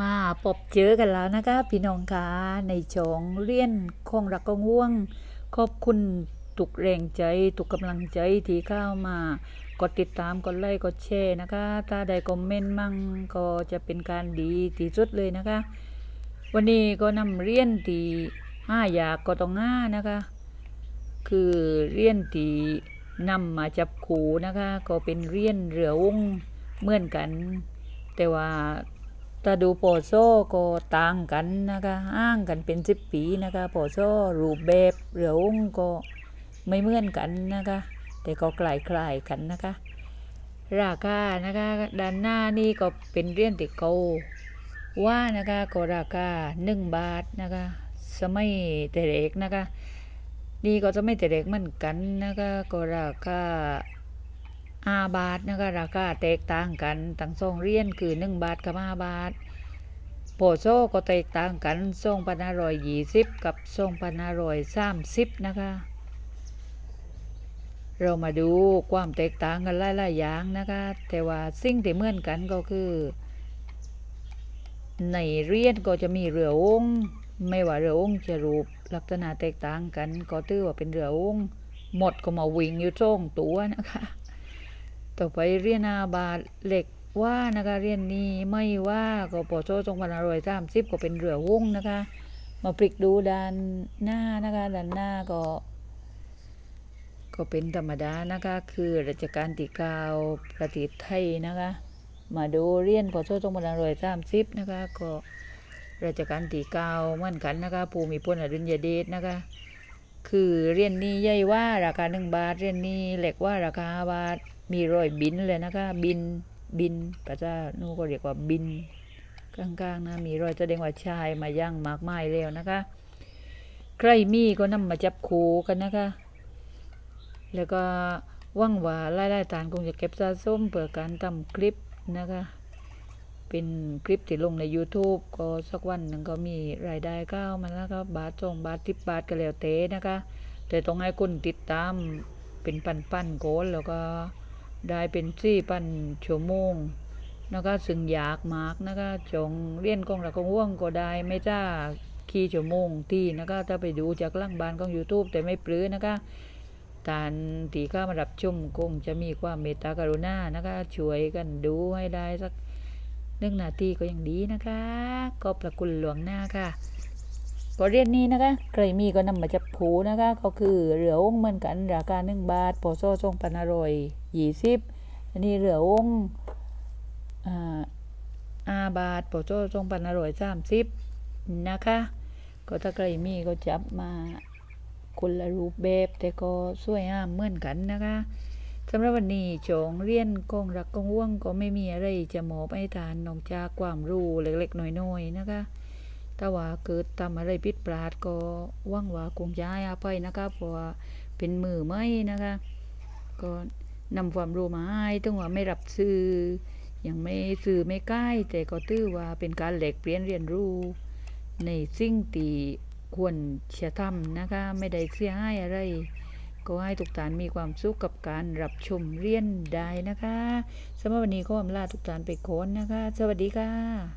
มาพบเจอกันแล้วนะคะพี่น้องคะในช่องเรียนคงรักกงว่วง ขอบคุณทุกแรงใจทุกกำลังใจที่เข้ามากดติดตามกดไลค์กดแชร์นะคะถ้าได้คอมเมนต์มั่งก็จะเป็นการดีที่สุดเลยนะคะ วันนี้ก็นำเรียนที่ห้าอยากก็ต้องห้านะคะ คือเรียนที่นำมาจับขูนะคะ ก็เป็นเรียนเรือวงเหมือนกัน แต่ว่า ถ้าดูโปโซก็ต่างกันนะคะอ้างกันเป็นสิบปีนะคะโปโซรูปแบบเรือวงก็ไม่เหมือนกันนะคะ แต่ก็คล้ายๆกันนะคะ ราคานะคะด้านหน้านี่ก็เป็นเรียญติเกว่านะคะก็ราคาหนึ่งบาทนะคะ สมัยแต่เด็กนะคะนี่ก็จะไม่แต่เด็กเหมือนกันนะคะก็ราคา อาบาทนะคะราคาแตกต่างกันตั้งสองเรียญคือหนึ่งบาทกับห้าบาท โปโซก็แตกต่างกันสองพันห้าร้อยยี่สิบกับสองพันห้าร้อยสามสิบนะคะ เรามาดูความแตกต่างกันหลายๆอย่างนะคะ แต่ว่าสิ่งที่เหมือนกันก็คือ ในเรียนก็จะมีเรือองค์ไม่ว่าเรือองค์จะรูปลักษณะแตกต่างกัน ก็ถือว่าเป็นเรือองค์หมดก็มาวิ่งอยู่ช่องตัวนะคะ ต่อไปเรียนอาบาทเหล็กว่านะคะเรียนนี้ไม่ว่าก็ปอโซตรงพันอร่อยสามสิบก็เป็นเรือวงนะคะ มาพลิกดูด้านหน้านะคะด้านหน้าก็ ก็เป็นธรรมดานะคะ คือราชการที่เก้าประเทศไทยนะคะ มาดูเรียนพอโซตรงพันอร่อยสามสิบนะคะก็ราชการที่เก้าเหมือนกันนะคะภูมิพลอดุลยเดชนะคะ คือเรียนนี้ใหญ่ว่าราคาหนึ่งบาท เรียนนี้เหล็กว่าราคาห้าบาท มีรอยบินเลยนะคะบินบินภาษานูก็เรียกว่าบินกลางๆนะมีรอยแสดงว่าชายมาย่างมากมายแล้วนะคะใครมีก็นำมาจับคูกันนะคะ แล้วก็ว่างว่าไล่ๆฐานคงจะเก็บสะสมเพื่อการทำคลิปนะคะ เป็นคลิปที่ลงใน YouTube ก็สักวันหนึ่งก็มีรายได้เข้ามาแล้วก็บาทสองบาททิบบาทก็แล้วเต้นะคะ แต่ต้องให้คุณติดตามเป็นปันๆโกนแล้วก็ได้เป็นสี่ปันชั่วโมงนะคะซึ่งอยากมากนะคะจงเรียนกองหลักกองว่วงก็ได้ไม่จ้าขี่ชั่วโมงที่นะคะถ้าไปดูจากล่างบานของ YouTube แต่ไม่ปลื้อนะคะทานตีข้ามารับชมคงจะมีความเมตตากรุณานะคะช่วยกันดูให้ได้สัก นึ่งนาทีก็ยังดีนะคะก็ประคุณหลวงหน้าค่ะก็เรียนนี้นะคะใครมีก็นำมาจับผูนะคะ ก็คือเหลือองค์เหมือนกันราคาหนึ่งบาทปอโซ่ทรงพันอร่อยยี่สิบอันนี้เหลือองค์อ่าบาทปอโซ่ทรงพันอร่อยสามสิบนะคะ ก็ถ้าใครมีก็จับมาคนละรูปแบบแต่ก็สวยงามเหมือนกันนะคะ สำหรับวันนี้โจงเรียนกองรักกงว่วงก็ไม่มีอะไรจะหมอบให้ทานนอกจากความรู้เล็กๆน้อยๆนะคะถ้าว่าเกิดทำอะไรผิดพลาดก็ว่างว่าคงจะให้อภัยนะคะเพราะว่าเป็นมือไม่นะคะ ก็นำความรู้มาให้ถึงว่าไม่รับซื้อยังไม่ซื้อไม่ใกล้แต่ก็ถือว่าเป็นการแหลกเปลี่ยนเรียนรู้ ในสิ่งที่ควรจะทำนะคะ ไม่ได้เสียหายอะไร ก็ให้ทุกท่านมีความสุขกับการรับชมเรียนได้นะคะสำหรับวันนี้ก็อำลาทุกท่านไปก่อนนะคะ สวัสดีค่ะ